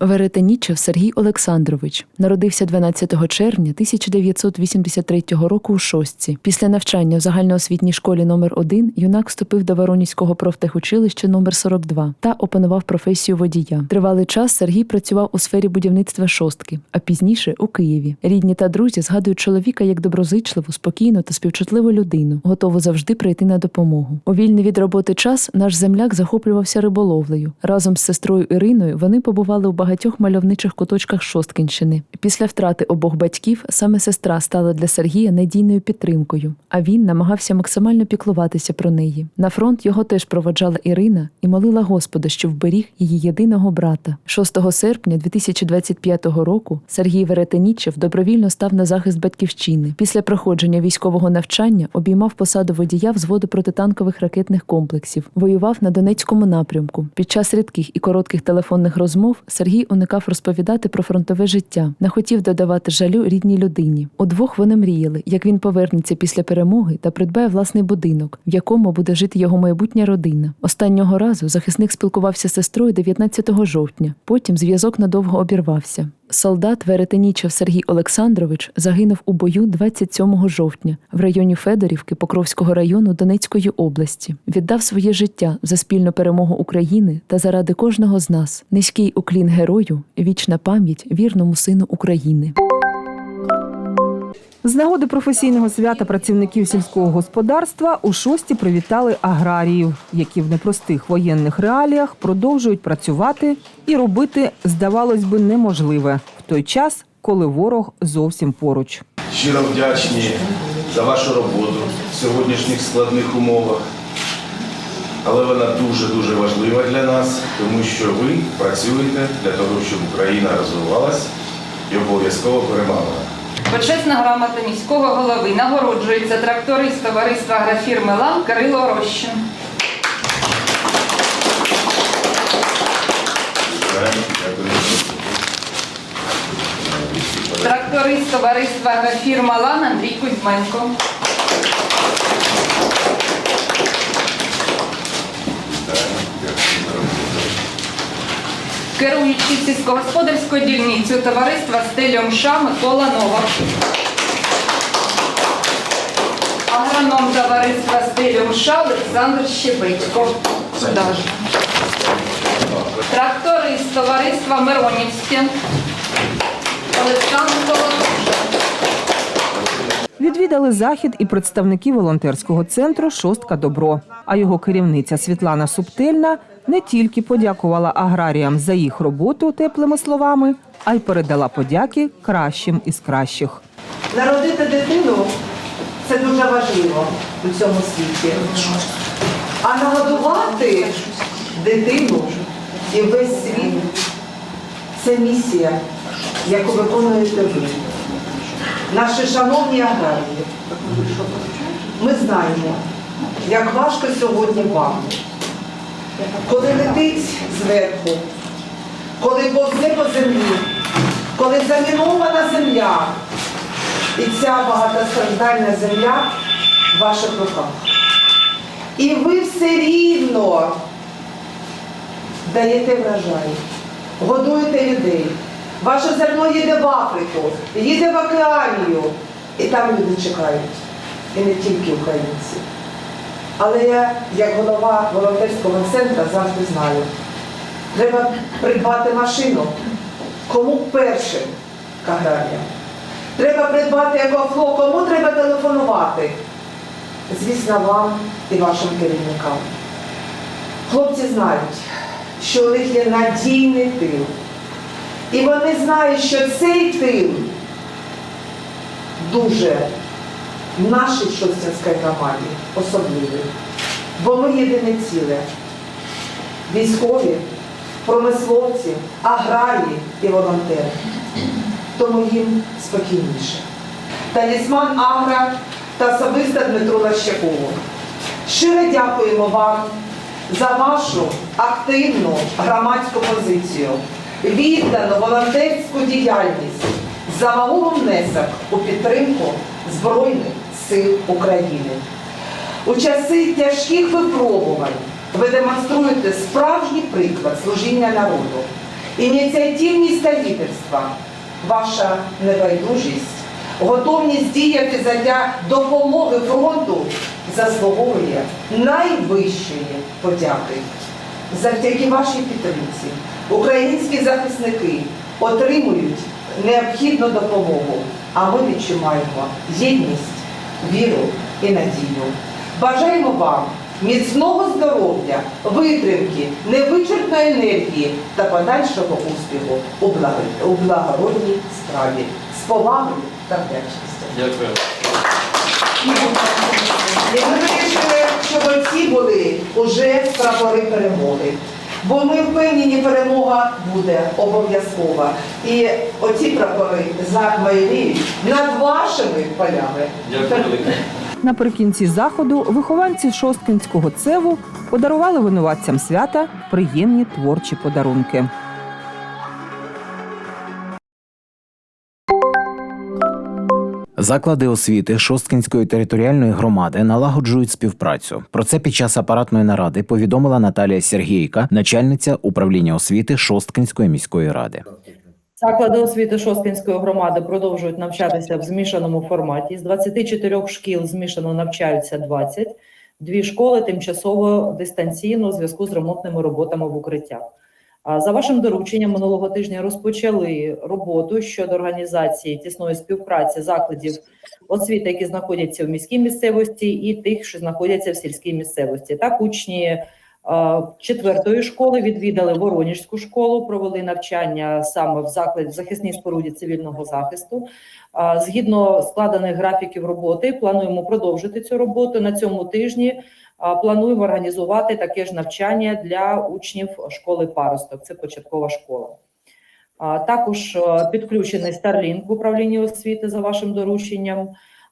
Веретенічев Сергій Олександрович народився 12 червня 1983 року у Шостці. Після навчання в загальноосвітній школі номер 1 юнак вступив до Воронівського профтехучилища номер 42 та опанував професію водія. Тривалий час Сергій працював у сфері будівництва шостки, а пізніше у Києві. Рідні та друзі згадують чоловіка як доброзичливу, спокійну та співчутливу людину, готову завжди прийти на допомогу. У вільний від роботи час наш земляк захоплювався риболовлею. Разом з сестрою Іриною вони побували у багатьох мальовничих куточках Шосткінщини. Після втрати обох батьків саме сестра стала для Сергія надійною підтримкою, а він намагався максимально піклуватися про неї. На фронт його теж проводжала Ірина і молила Господа, що вберіг її єдиного брата. 6 серпня 2025 року Сергій Веретенічев добровільно став на захист батьківщини. Після проходження військового навчання обіймав посаду водія взводу протитанкових ракетних комплексів. Воював на Донецькому напрямку. Під час рідких і коротких телефонних розмов Сергій уникав розповідати про фронтове життя, не хотів додавати жалю рідній людині. Удвох вони мріяли, як він повернеться після перемоги та придбає власний будинок, в якому буде жити його майбутня родина. Останнього разу захисник спілкувався з сестрою 19 жовтня. Потім зв'язок надовго обірвався. Солдат Веретенічев Сергій Олександрович загинув у бою 27 жовтня в районі Федорівки Покровського району Донецької області. Віддав своє життя за спільну перемогу України та заради кожного з нас. Низький уклін герою, вічна пам'ять вірному сину України. З нагоди професійного свята працівників сільського господарства у шості привітали аграріїв, які в непростих воєнних реаліях продовжують працювати і робити, здавалось би, неможливе в той час, коли ворог зовсім поруч. Щиро вдячні за вашу роботу в сьогоднішніх складних умовах. Але вона дуже-дуже важлива для нас, тому що ви працюєте для того, щоб Україна розвивалась і обов'язково перемагала. Почесна грамота міського голови нагороджується тракторист товариства агрофірми «Лам» Кирило Рощин. Тракторист товариства агрофірма «Лан» Андрій Кузьменко. Керуючий сільськогосподарською дільницею товариства «Стелі МША» Микола Новак. Агроном товариства «Стелі МША» Олександр Щебетько. Трактори Тракторист товариства Миронівське Олександр Колотужа. Відвідали захід і представники волонтерського центру Шостка Добро. А його керівниця Світлана Субтельна не тільки подякувала аграріям за їх роботу теплими словами, а й передала подяки кращим із кращих. Народити дитину це дуже важливо у цьому світі. А нагодувати дитину і весь світ це місія, яку виконуєте ви. Наші шановні аграрії, ми знаємо, як важко сьогодні вам, коли летить зверху, коли повзе по землі, коли замінована земля, і ця багатостраждальна земля в ваших руках. І ви все рівно даєте врожай, годуєте людей. Ваше зерно їде в Африку, їде в Океанію. І там люди чекають. І не тільки українці. Але я, як голова волонтерського центру, завжди знаю. Треба придбати машину. Кому першим аграріям? Треба придбати екофло, кому треба телефонувати? Звісно, вам і вашим керівникам. Хлопці знають, що у них є надійний тил. І вони знають, що цей тил дуже нашій Шостянській громаді особливий. Бо ми єдине ціле. Військові, промисловці, аграрії і волонтери тому їм спокійніше. Талісман Агра та особисто Дмитру Лащакову. Щиро дякуємо вам за вашу активну громадську позицію, віддану волонтерську діяльність, за вагомий внесок у підтримку Збройних сил України. У часи тяжких випробувань ви демонструєте справжній приклад служіння народу ініціативність та лідерство, ваша небайдужість, готовність діяти задля допомоги фронту заслуговує найвищої подяки. Завдяки вашій підтримці українські захисники отримують необхідну допомогу, а ми відчуваємо єдність, віру і надію. Бажаємо вам міцного здоров'я, витримки, невичерпної енергії та подальшого успіху у благородній справі з повагою та вдячністю. Дякую. І ми вирішили, щоб ці були уже прапори перемоги. Бо ми впевнені, перемога буде обов'язкова. І оці прапори замайоріють над вашими полями. Дякую. Наприкінці заходу вихованці Шосткинського цеву подарували винуватцям свята приємні творчі подарунки. Заклади освіти Шосткинської територіальної громади налагоджують співпрацю. Про це під час апаратної наради повідомила Наталія Сергійка, начальниця управління освіти Шосткинської міської ради. Заклади освіти Шосткинської громади продовжують навчатися в змішаному форматі. З 24 шкіл змішано навчаються 20. Дві школи тимчасово дистанційно у зв'язку з ремонтними роботами в укриттях. За вашим дорученням минулого тижня розпочали роботу щодо організації тісної співпраці закладів освіти, які знаходяться в міській місцевості, і тих, що знаходяться в сільській місцевості. Так, учні е, четвертої школи відвідали Вороніжську школу, провели навчання саме в закладі в захисній споруді цивільного захисту. Згідно складених графіків роботи, плануємо продовжити цю роботу на цьому тижні. Плануємо організувати таке ж навчання для учнів школи Паросток. Це початкова школа. Також е, підключений Starlink в управлінні освіти за вашим дорученням.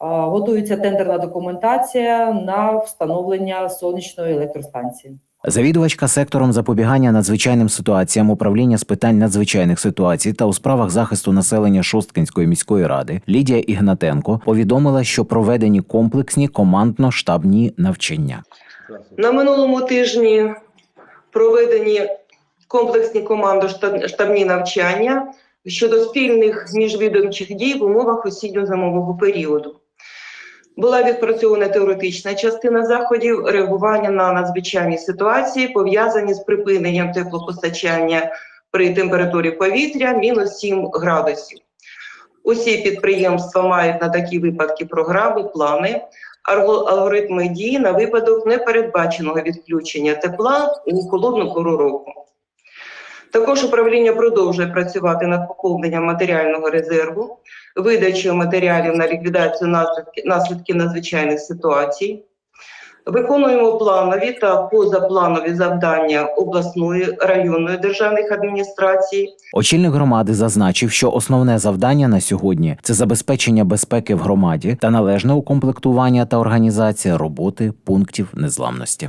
Готується тендерна документація на встановлення сонячної електростанції. Завідувачка сектором запобігання надзвичайним ситуаціям управління з питань надзвичайних ситуацій та у справах захисту населення Шосткинської міської ради Лідія Ігнатенко повідомила, що проведені комплексні командно-штабні навчання. На минулому тижні проведені комплексні командо-штабні навчання щодо спільних міжвідомчих дій в умовах осінньо-зимового періоду. Була відпрацьована теоретична частина заходів реагування на надзвичайні ситуації, пов'язані з припиненням теплопостачання при температурі повітря мінус 7 градусів. Усі підприємства мають на такі випадки програми, плани, алго- алгоритми дій на випадок непередбаченого відключення тепла у холодну пору року. Також управління продовжує працювати над поповненням матеріального резерву, видачею матеріалів на ліквідацію наслідки- наслідків надзвичайних ситуацій. Виконуємо планові та позапланові завдання обласної районної державних адміністрацій, Очільник громади зазначив, що основне завдання на сьогодні це забезпечення безпеки в громаді та належне укомплектування та організація роботи пунктів незламності.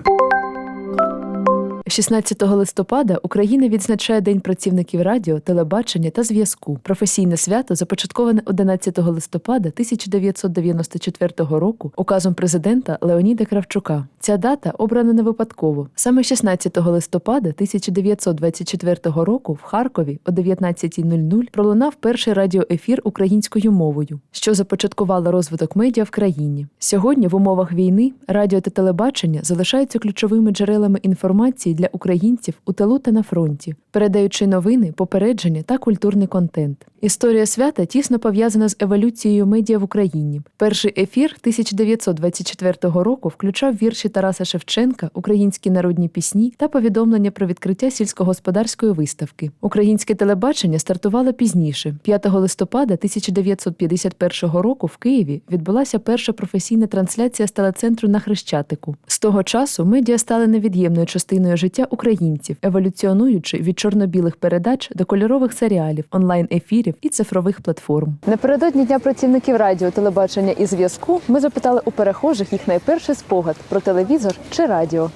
16 листопада Україна відзначає День працівників радіо, телебачення та зв'язку. Професійне свято започатковане 11 листопада 1994 року указом президента Леоніда Кравчука. Ця дата обрана не випадково. Саме 16 листопада 1924 року в Харкові о 19.00 пролунав перший радіоефір українською мовою, що започаткувало розвиток медіа в країні. Сьогодні в умовах війни радіо та телебачення залишаються ключовими джерелами інформації для українців у тилу та на фронті, передаючи новини, попередження та культурний контент. Історія свята тісно пов'язана з еволюцією медіа в Україні. Перший ефір 1924 року включав вірші Тараса Шевченка, українські народні пісні та повідомлення про відкриття сільськогосподарської виставки. Українське телебачення стартувало пізніше. 5 листопада 1951 року в Києві відбулася перша професійна трансляція з телецентру на Хрещатику. З того часу медіа стали невід'ємною частиною життя українців, еволюціонуючи від чорно-білих передач до кольорових серіалів, онлайн-ефірів і цифрових платформ. Напередодні дня працівників радіо, телебачення і зв'язку ми запитали у перехожих їх найперший спогад про телевізор чи радіо.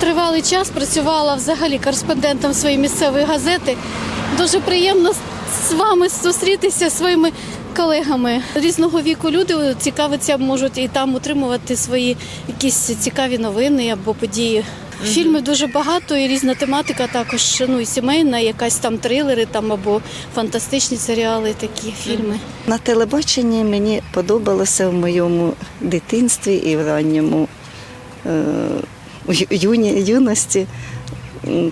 Тривалий час працювала взагалі кореспондентом своєї місцевої газети. Дуже приємно з вами зустрітися своїми колегами. Різного віку люди цікавиться, можуть і там утримувати свої якісь цікаві новини або події Фільмів дуже багато, і різна тематика також. Ну і сімейна, якась там трилери, там або фантастичні серіали, такі фільми. На телебаченні мені подобалося в моєму дитинстві і в ранньому е, юні, юності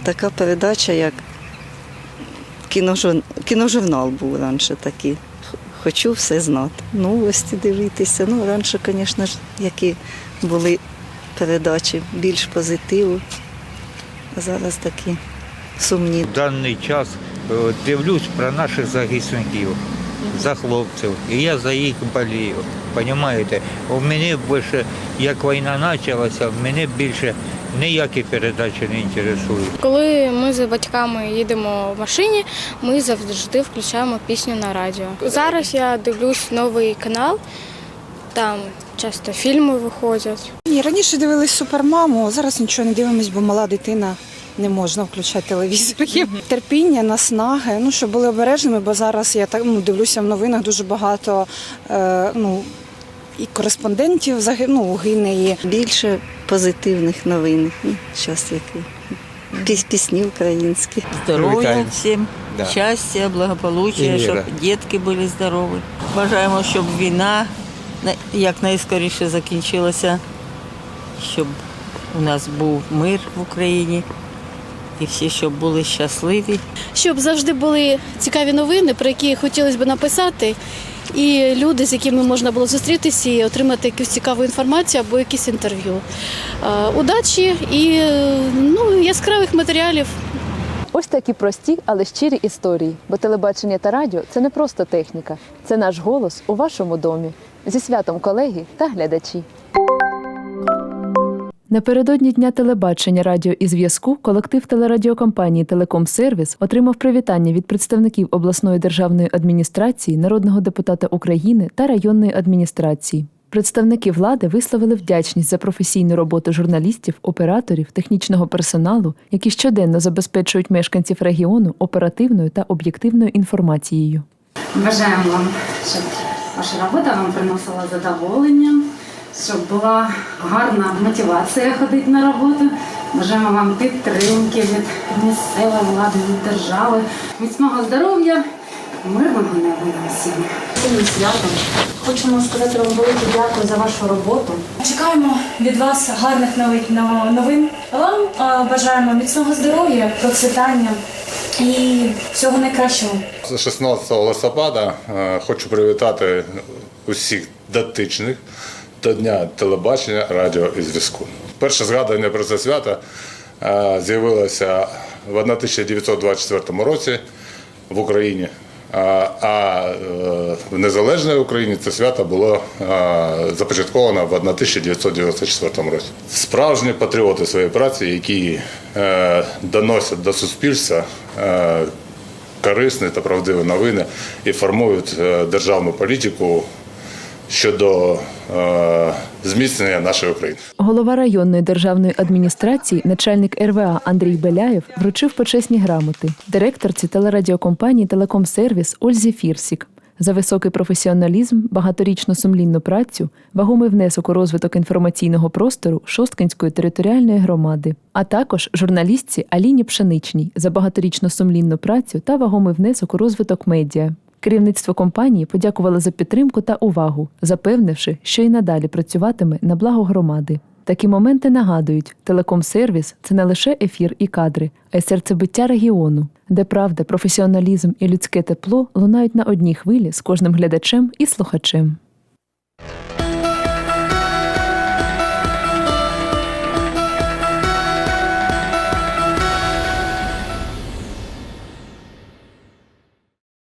така передача, як кіножурнал, кіножурнал був раніше такий. Хочу все знати. Новості дивитися. Ну, раніше, звісно ж, які були передачі більш позитиву. А зараз такі сумні. В даний час е, дивлюсь про наших захисників, за хлопців. І я за їх болію. Понімаєте? У мене більше, як війна почалася, мене більше ніякі передачі не інтересують. Коли ми з батьками їдемо в машині, ми завжди включаємо пісню на радіо. Зараз я дивлюсь новий канал, там часто фільми виходять. Ні, раніше дивились супермаму, зараз нічого не дивимось, бо мала дитина. Не можна включати телевізор. Є терпіння, наснаги, ну щоб були обережними, бо зараз я так ну, дивлюся в новинах дуже багато е, ну, і кореспондентів заги- ну, гине. І Більше позитивних новин. Ну, Щас які. Піс- Пісні українські. Здоров'я всім, Да. щастя, благополуччя, щоб дітки були здорові. Бажаємо, щоб війна на- якнайскоріше закінчилася, щоб у нас був мир в Україні і всі, щоб були щасливі. Щоб завжди були цікаві новини, про які хотілося б написати, і люди, з якими можна було зустрітися і отримати якусь цікаву інформацію або якісь інтерв'ю. Удачі і ну, яскравих матеріалів Ось такі прості, але щирі історії. Бо телебачення та радіо це не просто техніка, це наш голос у вашому домі. Зі святом колеги та глядачі. Напередодні дня телебачення, радіо і зв'язку колектив телерадіокомпанії Телекомсервіс отримав привітання від представників обласної державної адміністрації, народного депутата України та районної адміністрації. Представники влади висловили вдячність за професійну роботу журналістів, операторів, технічного персоналу, які щоденно забезпечують мешканців регіону оперативною та об'єктивною інформацією. Бажаємо вам, щоб ваша робота вам приносила задоволення, щоб була гарна мотивація ходити на роботу. Бажаємо вам підтримки від місцевої влади, від держави, міцного здоров'я, мирного неба всім. Цим святом хочемо сказати вам велике дякую за вашу роботу. Чекаємо від вас гарних нових новин. Вам бажаємо міцного здоров'я, процвітання і всього найкращого. З 16 листопада е, хочу привітати усіх дотичних до Дня телебачення, радіо і зв'язку. Перше згадування про це свято е, з'явилося в 1924 році в Україні. А а, е, в незалежній Україні це свято було е, започатковано в 1994 році. Справжні патріоти своєї праці, які е, доносять до суспільства е, корисні та правдиві новини і формують е, державну політику щодо е, зміцнення нашої України. Голова районної державної адміністрації, начальник РВА Андрій Беляєв вручив почесні грамоти директорці телерадіокомпанії Телекомсервіс Ользі Фірсік за високий професіоналізм, багаторічну сумлінну працю, вагомий внесок у розвиток інформаційного простору Шосткинської територіальної громади, а також журналістці Аліні Пшеничній за багаторічну сумлінну працю та вагомий внесок у розвиток медіа. Керівництво компанії подякувало за підтримку та увагу, запевнивши, що й надалі працюватиме на благо громади. Такі моменти нагадують, телекомсервіс це не лише ефір і кадри, а й серцебиття регіону, де правда, професіоналізм і людське тепло лунають на одній хвилі з кожним глядачем і слухачем.